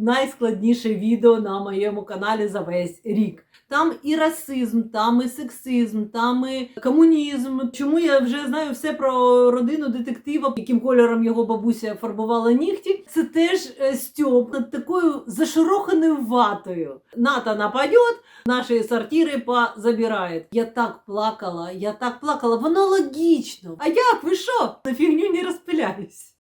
найскладніше відео на моєму каналі за весь рік. Там і расизм, там і сексизм, там і комунізм. Чому я вже знаю все про родину детектива, яким кольором його бабуся фарбувала нігті. Це теж е, стьоп над такою зашороханою ватою. НАТО нападет, наші сортири позабирають. Я так плакала, я так плакала. Воно логічно. А як ви що? На фігню не розпиляюсь.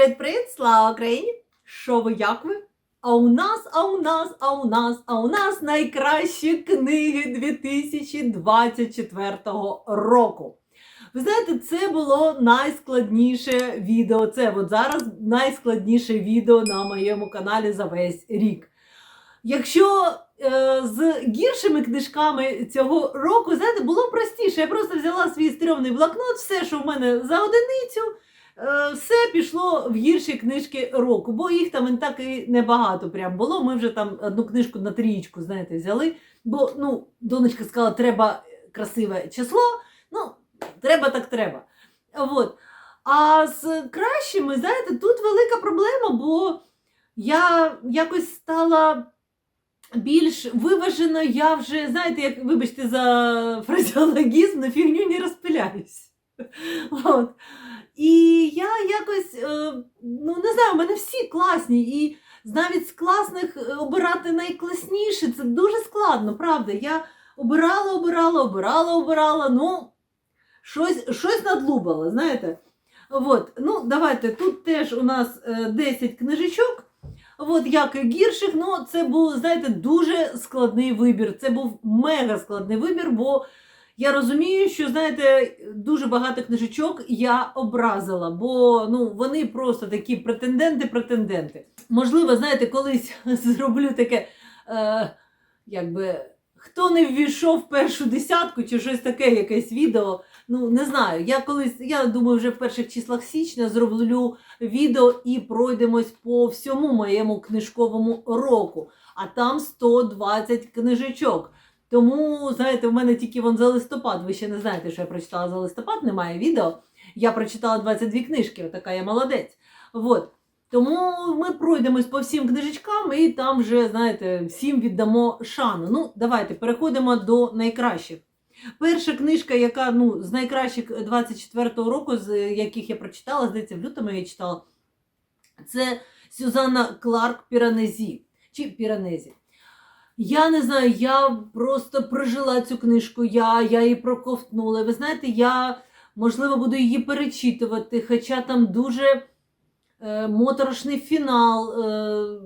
Привіт-привіт, слава Україні! Що ви, як ви? А у нас, а у нас, а у нас, а у нас найкращі книги 2024 року. Ви знаєте, це було найскладніше відео. Це от зараз найскладніше відео на моєму каналі за весь рік. Якщо е, з гіршими книжками цього року, знаєте, було простіше. Я просто взяла свій стрьомний блокнот, все, що в мене за одиницю. Е, все пішло в гірші книжки року, бо їх там так і небагато прям було. Ми вже там одну книжку на трієчку, знаєте, взяли. Бо ну, донечка сказала, треба красиве число. Ну, треба так треба. От. А з кращими, знаєте, тут велика проблема, бо я якось стала більш виважена, я вже, знаєте, як, вибачте, за фразеологізм, на фігню не розпиляюсь. От. І я якось, е, ну не знаю, в мене всі класні, і навіть з класних е, обирати найкласніше це дуже складно, правда. Я обирала, обирала, обирала, обирала, ну, щось щось надлубала, знаєте. От, ну, Давайте, тут теж у нас е, 10 книжечок. От, як і гірших, ну це був, знаєте, дуже складний вибір. Це був мега складний вибір, бо я розумію, що знаєте, дуже багато книжечок я образила, бо ну вони просто такі претенденти-претенденти. Можливо, знаєте, колись зроблю таке, е, якби хто не ввійшов в першу десятку чи щось таке, якесь відео. Ну не знаю. Я колись, я думаю, вже в перших числах січня зроблю відео і пройдемось по всьому моєму книжковому року. А там 120 книжечок. Тому, знаєте, в мене тільки вон за листопад. Ви ще не знаєте, що я прочитала за листопад, немає відео. Я прочитала 22 книжки, отака я молодець. От. Тому ми пройдемось по всім книжечкам і там вже, знаєте, всім віддамо шану. Ну, давайте переходимо до найкращих. Перша книжка, яка ну, з найкращих 24-го року, з яких я прочитала, здається, в лютому я читала, це Сюзанна Кларк Піранезі. Чи Піранезі. Я не знаю, я просто прожила цю книжку, я я її проковтнула. Ви знаєте, я, можливо, буду її перечитувати, хоча там дуже е, моторошний фінал. Е,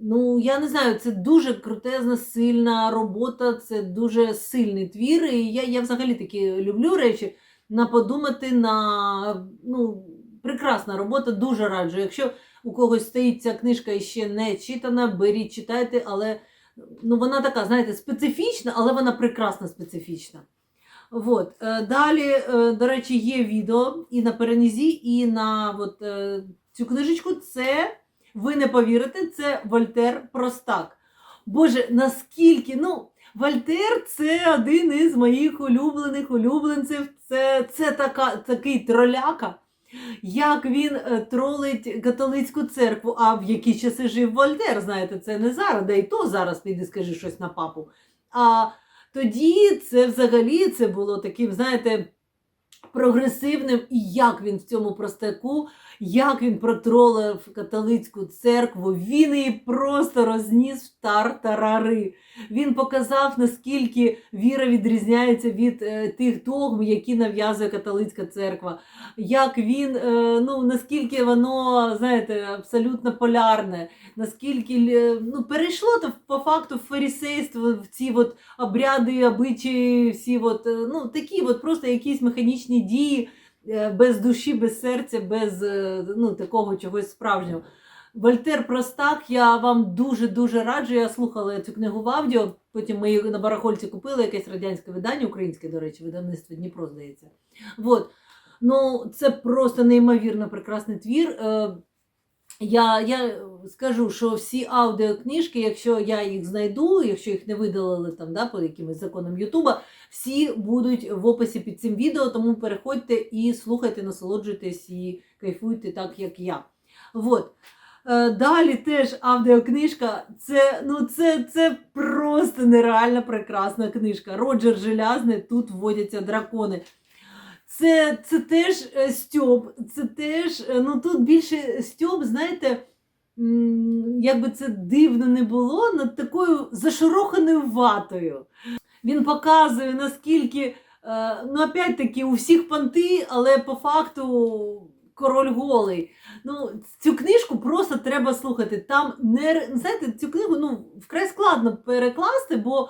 ну, я не знаю, це дуже крутезна, сильна робота, це дуже сильний твір. І я я взагалі такі люблю речі на подумати на ну, прекрасна робота, дуже раджу. Якщо у когось стоїть ця книжка і ще не читана, беріть, читайте, але ну, вона така, знаєте, специфічна, але вона прекрасно специфічна. От. е, Далі, е, до речі, є відео і на перенізі, і на от, е, цю книжечку. Це, ви не повірите, це Вольтер Простак. Боже, наскільки, ну, Вольтер це один із моїх улюблених улюбленців. Це, це така, такий троляка. Як він е, тролить католицьку церкву, а в які часи жив Вольтер, знаєте, це не зараз, да і то зараз піди скажи щось на папу. А тоді це взагалі це було таким, знаєте, прогресивним, і як він в цьому простаку, як він протролив католицьку церкву, він її просто розніс в тартарари. Він показав, наскільки віра відрізняється від е, тих догм, які нав'язує католицька церква. Як він, е, ну наскільки воно, знаєте, абсолютно полярне, наскільки е, ну, перейшло то по факту в фарісейство, в ці от обряди, обичаї, всі от, е, ну, такі от просто якісь механічні дії е, без душі, без серця, без е, ну, такого чогось справжнього. Вольтер Простак, я вам дуже-дуже раджу. Я слухала цю книгу в аудіо, потім ми на барахольці купили, якесь радянське видання, українське, до речі, видавництво Дніпро, здається. От. Ну, Це просто неймовірно прекрасний твір. Я, я скажу, що всі аудіокнижки, якщо я їх знайду, якщо їх не видалили там, да, по якимось законам Ютуба, всі будуть в описі під цим відео, тому переходьте і слухайте, насолоджуйтесь і кайфуйте так, як я. Вот. Е, Далі теж аудіокнижка. Це, ну, це, це просто нереально прекрасна книжка. Роджер Желязний, тут вводяться дракони. Це, це теж е, Стьоп, це теж, е, ну тут більше Стьоп, знаєте, як би це дивно не було, над такою зашороханою ватою. Він показує, наскільки, е, ну, опять-таки, у всіх понти, але по факту король голий. Ну, цю книжку просто треба слухати. Там не знаєте, цю книгу ну, вкрай складно перекласти, бо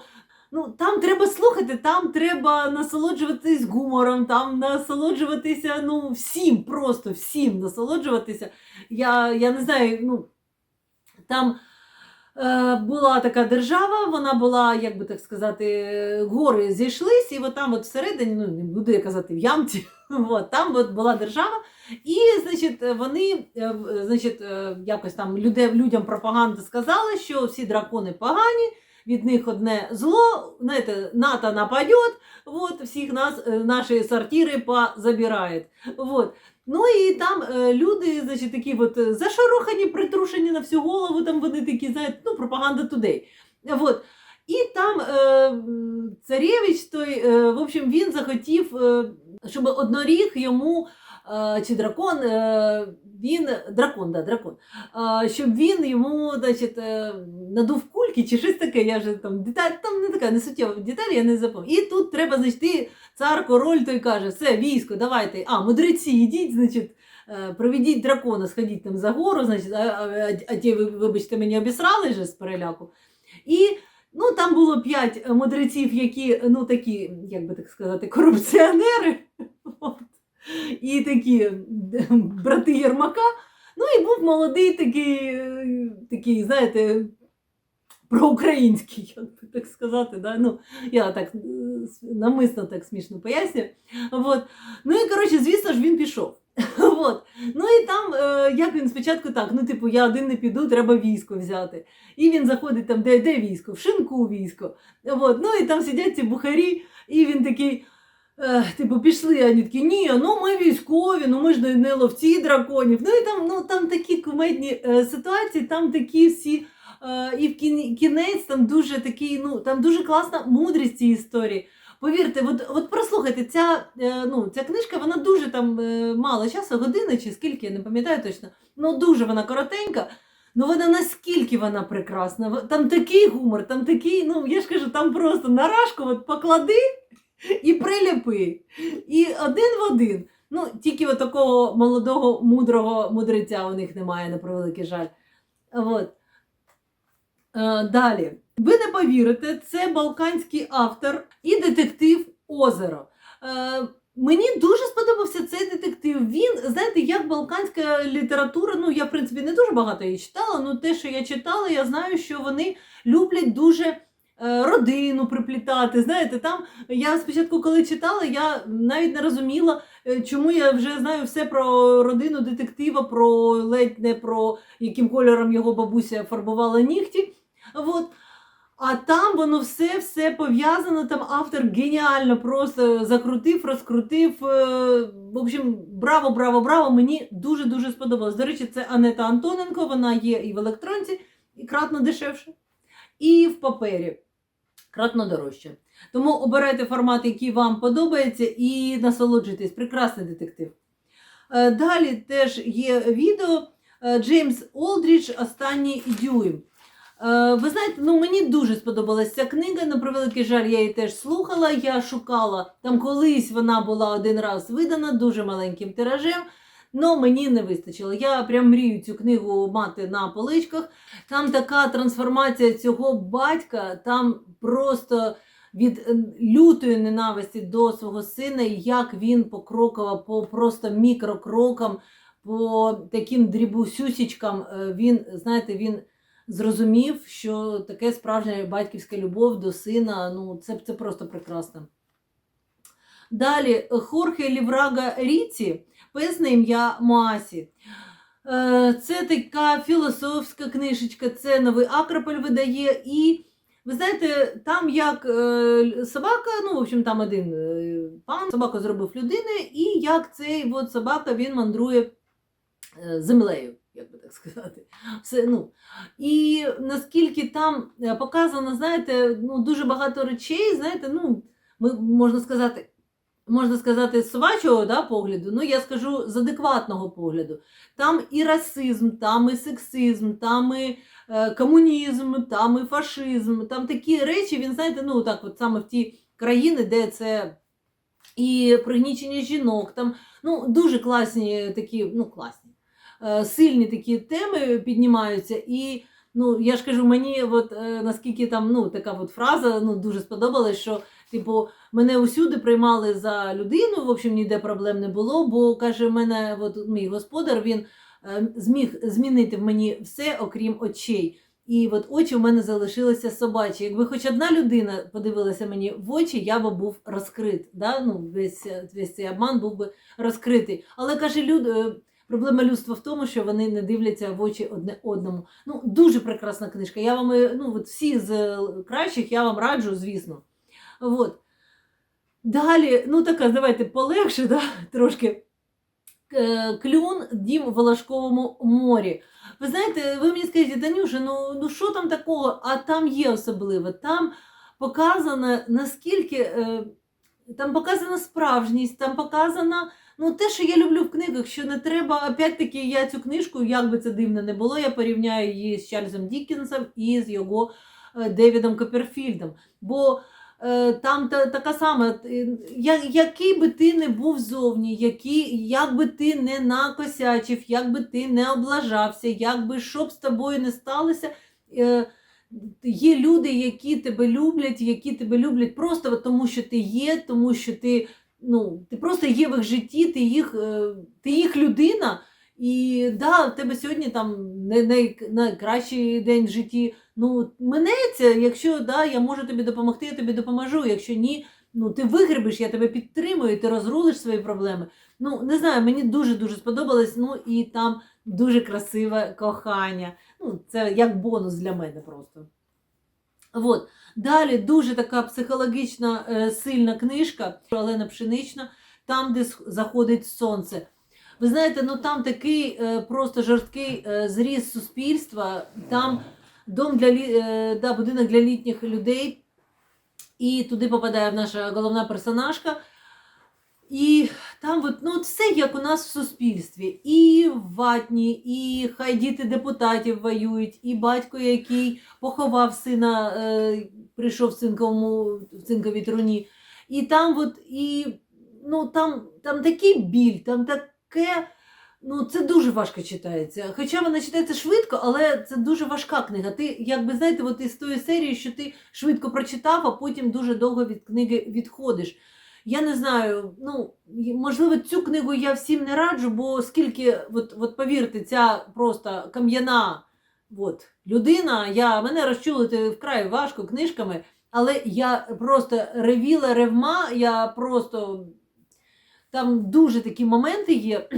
ну, там треба слухати, там треба насолоджуватись гумором, там насолоджуватися ну, всім, просто всім насолоджуватися. Я, я не знаю, ну, там е, була така держава, вона була, як би так сказати, гори зійшлись, і от там от всередині, ну не буду я казати в ямці, от, там от була держава, і значить, вони е, значить, е, якось там людям пропаганда сказала, що всі дракони погані, від них одне зло, знаєте, НАТО нападет, вот, всіх нас, е, наші сортири позабирають. Вот. Ну і там е, люди, значить, такі от е, зашарохані, притрушені на всю голову, там вони такі, знаєте, ну, пропаганда тудей. Вот. І там царевич той, в общем, він захотів, щоб одноріг йому, чи дракон, е, він, дракон, да, дракон, е, щоб він йому, значить, е, надув кульки чи щось таке, я вже там деталь, там не така не суттєва деталь, я не запам'ятаю. І тут треба, значить, і цар, король той каже, все, військо, давайте, а, мудреці, йдіть, значить, е, проведіть дракона, сходіть там за гору, значить, а, а, а ті, ви, вибачте, мені обісрали же з переляку. І ну, там було п'ять мудреців, які, ну, такі, як би так сказати, корупціонери. От. І такі брати Єрмака. Ну і був молодий такий, такий, знаєте, проукраїнський, як би так сказати. Да? Ну, я так е, намисно так смішно пояснюю. Вот. Ну і коротше, звісно ж, він пішов. Вот. Ну і там, е, як він спочатку так, ну, типу, я один не піду, треба військо взяти. І він заходить там, де, де військо? В шинку військо. Вот. Ну і там сидять ці бухарі, і він такий. Типу, пішли, а вони такі, ні, ну ми військові, ну ми ж не, не ловці драконів. Ну і там, ну, там такі кумедні е, ситуації, там такі всі. Е, і в кінець там дуже такий, ну там дуже класна мудрість цієї історії. Повірте, от, от прослухайте, ця, е, ну, ця книжка, вона дуже там е, мало часу, година чи скільки, я не пам'ятаю точно. Ну дуже вона коротенька. Ну вона наскільки вона прекрасна. Там такий гумор, там такий, ну я ж кажу, там просто нарашку от поклади і приліпи. І один в один. Ну, тільки от такого молодого, мудрого мудреця у них немає, на превеликий жаль. От. Е, далі. Ви не повірите, це балканський автор і детектив Озеро. Е, мені дуже сподобався цей детектив. Він, знаєте, як балканська література, ну я в принципі не дуже багато її читала, але те, що я читала, я знаю, що вони люблять дуже родину приплітати. Знаєте, там я спочатку, коли читала, я навіть не розуміла, е, чому я вже знаю все про родину детектива, про ледь не про яким кольором його бабуся фарбувала нігті. Вот. А там воно все все пов'язано. Там автор геніально просто закрутив, розкрутив. Е, В общем, браво, браво, браво! Мені дуже дуже сподобалось. До речі, це Анета Антоненко. Вона є і в електронці, і кратно дешевше, і в папері. Кратно дорожче. Тому обирайте формат, який вам подобається, і насолоджуйтесь. Прекрасний детектив. Е, Далі теж є відео е, Джеймс Олдрідж Останній дюйм. Е, Ви знаєте, ну мені дуже сподобалася ця книга. На превеликий жаль, я її теж слухала. Я шукала там колись вона була один раз видана дуже маленьким тиражем. Але мені не вистачило. Я прям мрію цю книгу мати на поличках. Там така трансформація цього батька, там просто від е, лютої ненависті до свого сина, і як він покроково, по просто мікрокрокам, по таким дрібусюсічкам, е, він, знаєте, він зрозумів, що таке справжня батьківська любов до сина, ну це, це просто прекрасно. Далі Хорхе Ліврага Ріці, пес ім'я Моасі. Е, Це така філософська книжечка, це новий Акрополь видає. І ви знаєте, там як е, собака, ну, в общем, там один е, пан, собаку зробив людини, і як цей от собака він мандрує землею, як би так сказати. Все, ну. І наскільки там показано, знаєте, ну, дуже багато речей, знаєте, ну, ми, можна сказати, можна сказати, з собачого да, погляду, ну я скажу з адекватного погляду. Там і расизм, там і сексизм, там і е, комунізм, там і фашизм, там такі речі, він, знаєте, ну так, от саме в ті країни, де це і пригнічення жінок, там ну, дуже класні такі, ну, класні, е, сильні такі теми піднімаються. І ну, я ж кажу, мені от, е, наскільки там ну, така от фраза ну, дуже сподобалась, що типу, мене усюди приймали за людину, в общем, ніде проблем не було, бо каже, мене от, мій господар він е, зміг змінити в мені все, окрім очей. І от очі в мене залишилися собачі. Якби хоч одна людина подивилася мені в очі, я би був розкрит. Да? Ну, весь, весь цей обман був би розкритий. Але каже, люд, е, проблема людства в тому, що вони не дивляться в очі одне одному. Ну, дуже прекрасна книжка. Я вам е, ну, от всі з е, кращих я вам раджу, звісно. От. Далі, ну така, давайте полегше, да, трошки. Е, Клюн дім в Волошковому морі. Ви знаєте, ви мені скажете, Танюша, ну, ну що там такого? А там є особливе. Там показано наскільки е, там показана справжність, там показано ну, те, що я люблю в книгах, що не треба. Опять-таки, я цю книжку, як би це дивно не було, я порівняю її з Чарльзом Діккенсом і з його е, Девідом Копперфільдом. Бо там та, така сама, е, я, який би ти не був зовні, який, як би ти не накосячив, як би ти не облажався, як би що б з тобою не сталося. Е, Є люди, які тебе люблять, які тебе люблять просто тому, що ти є, тому що ти, ну, ти просто є в їх житті, ти їх, е, ти їх людина. І да, в тебе сьогодні там не най, найкращий день в житті. Ну, минеться, якщо да, я можу тобі допомогти, я тобі допоможу. Якщо ні, ну ти вигребеш, я тебе підтримую, ти розрулиш свої проблеми. Ну, не знаю, мені дуже-дуже сподобалось. Ну і там дуже красиве кохання. Ну, це як бонус для мене просто. От. Далі дуже така психологічна е, сильна книжка Олена Пшенична, там, де заходить сонце. Ви знаєте, ну там такий е, просто жорсткий е, зріз суспільства, там дом для е, да, будинок для літніх людей, і туди попадає наша головна персонажка. І там от, ну, все як у нас в суспільстві. І ватні, і хай діти депутатів воюють, і батько, який поховав сина, е, прийшов в цинковому в цинковій труні. І там, от, і, ну, там, там такий біль, там таке. Ну, це дуже важко читається. Хоча вона читається швидко, але це дуже важка книга. Ти, якби знаєте, от із тої серії, що ти швидко прочитав, а потім дуже довго від книги відходиш. Я не знаю, ну можливо, цю книгу я всім не раджу, бо скільки, от, от повірте, ця просто кам'яна от, людина, я, мене розчулити вкрай важко книжками, але я просто ревіла ревма, я просто там дуже такі моменти є,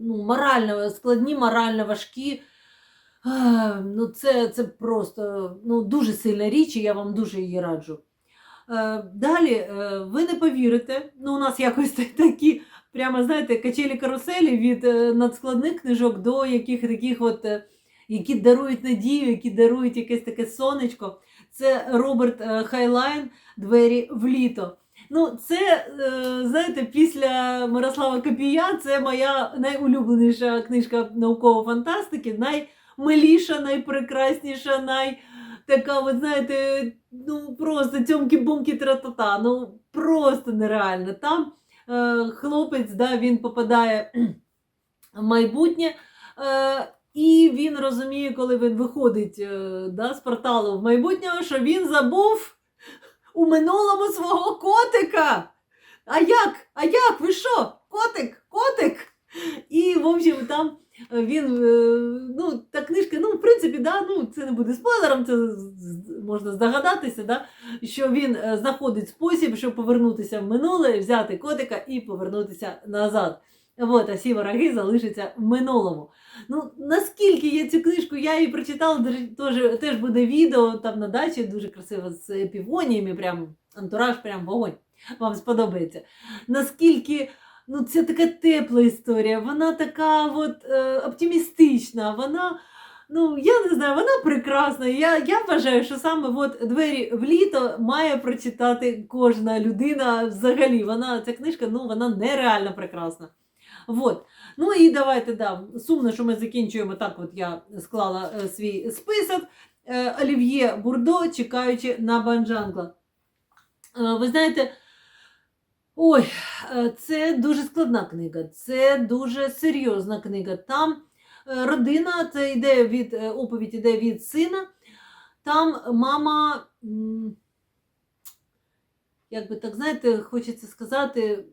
ну, морально, складні, морально важкі. Ну, це, це просто ну, дуже сильна річ, і я вам дуже її раджу. Е, Далі, е, ви не повірите, ну у нас якось такі, прямо знаєте, качелі каруселі від е, надскладних книжок до яких таких от, е, які дарують надію, які дарують якесь таке сонечко. Це Роберт е, Хайлайн Двері в літо. Ну, це, е, знаєте, після Мирослава Копія це моя найулюбленіша книжка наукової фантастики, наймиліша, найпрекрасніша, най така, от знаєте, ну просто цьомки-бумки тра-та-та, ну просто нереально. Там е, хлопець, да, він попадає в майбутнє. Е, і він розуміє, коли він виходить е, да, з порталу в майбутнього, що він забув у минулому свого котика. А як? А як? Ви що? Котик? Котик? І, в общем, там е, він, е, ну, та книжка, ну, в принципі, да, ну, це не буде спойлером, це можна здогадатися, да, що він е, знаходить спосіб, щоб повернутися в минуле, взяти котика і повернутися назад. От, а всі вороги залишаться в минулому. Ну, наскільки я цю книжку, я її прочитала, теж, теж буде відео там на дачі, дуже красиво з півоніями, прям антураж, прям вогонь. Вам сподобається. Наскільки ну, це така тепла історія, вона така от, е, оптимістична, вона. Ну, я не знаю, вона прекрасна. Я, я вважаю, що саме от двері в літо має прочитати кожна людина взагалі. Вона, ця книжка ну, вона нереально прекрасна. Вот. Ну і давайте, да, сумно, що ми закінчуємо так. От я склала е, свій список. Е, Олів'є Бурдо, чекаючи на Банджангла. Е, ви знаєте, ой, е, це дуже складна книга, це дуже серйозна книга. Там е, родина, це йде від е, оповідь іде від сина. Там мама, як би так знаєте, хочеться сказати,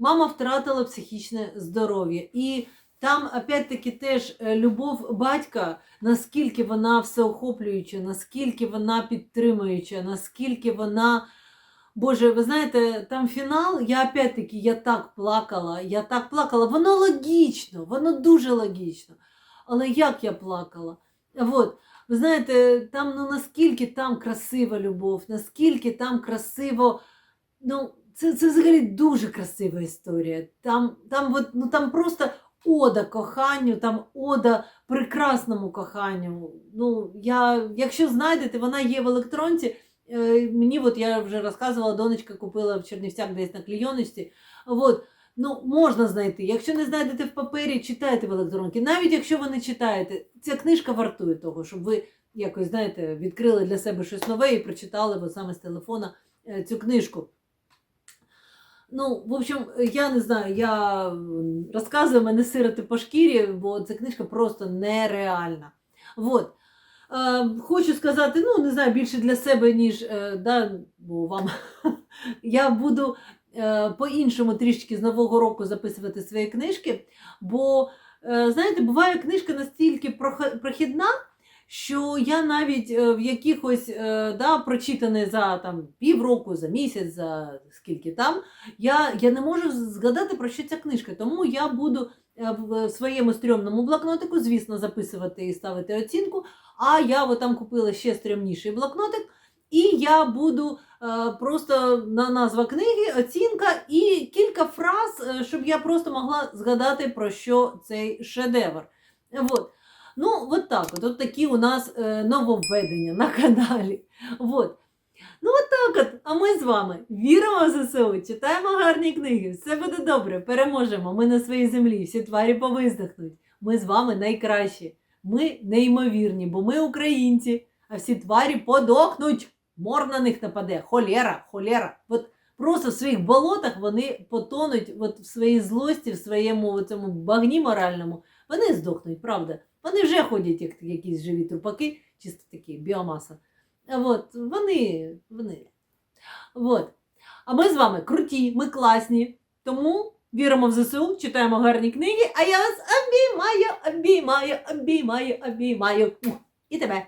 мама втратила психічне здоров'я. І там, опять-таки, теж е, любов батька, наскільки вона всеохоплююча, наскільки вона підтримуюча, наскільки вона. Боже, ви знаєте, там фінал, я опять-таки я так плакала, я так плакала. Воно логічно, воно дуже логічно. Але як я плакала? От, ви знаєте, там ну наскільки там красива любов, наскільки там красиво. Ну, це, це взагалі дуже красива історія. Там, там, от, ну, там просто ода коханню, там ода прекрасному коханню. Ну, я, якщо знайдете, вона є в електронці. Е, Мені, от я вже розказувала, донечка купила в Чернівцях десь на клійоночці. От, ну, можна знайти. Якщо не знайдете в папері, читайте в електронці. Навіть якщо ви не читаєте, ця книжка вартує того, щоб ви якось, знаєте, відкрили для себе щось нове і прочитали саме з телефона е, цю книжку. Ну, в общем, я не знаю, я розказую мене сироти по шкірі, бо ця книжка просто нереальна. Вот. Е, хочу сказати, ну, не знаю, більше для себе, ніж е, да, бо вам я буду е, по-іншому трішки з Нового року записувати свої книжки. Бо, е, знаєте, буває книжка настільки прохідна, що я навіть е, в якихось е, да, прочитаний за там, півроку, за місяць, за скільки там, я, я не можу згадати, про що ця книжка. Тому я буду е, в своєму стрьомному блокнотику, звісно, записувати і ставити оцінку. А я от там купила ще стрімніший блокнотик, і я буду просто на назва книги, оцінка і кілька фраз, щоб я просто могла згадати, про що цей шедевр. Вот. Ну, от так. От, от такі у нас е, нововведення на каналі. Вот. Ну, от так от. А ми з вами віримо в ЗСУ, читаємо гарні книги, все буде добре, переможемо. Ми на своїй землі, всі тварі повиздихнуть. Ми з вами найкращі. Ми неймовірні, бо ми українці, а всі тварі подохнуть. Мор на них нападе. Холера, холера. От просто в своїх болотах вони потонуть от в своїй злості, в своєму цьому багні моральному. Вони здохнуть, правда. Вони вже ходять як якісь живі трупаки, чисто такі біомаса. От, вони, вони. От. А ми з вами круті, ми класні. Тому віримо в ЗСУ, читаємо гарні книги, а я вас обіймаю, обіймаю, обіймаю, обіймаю. І тебе.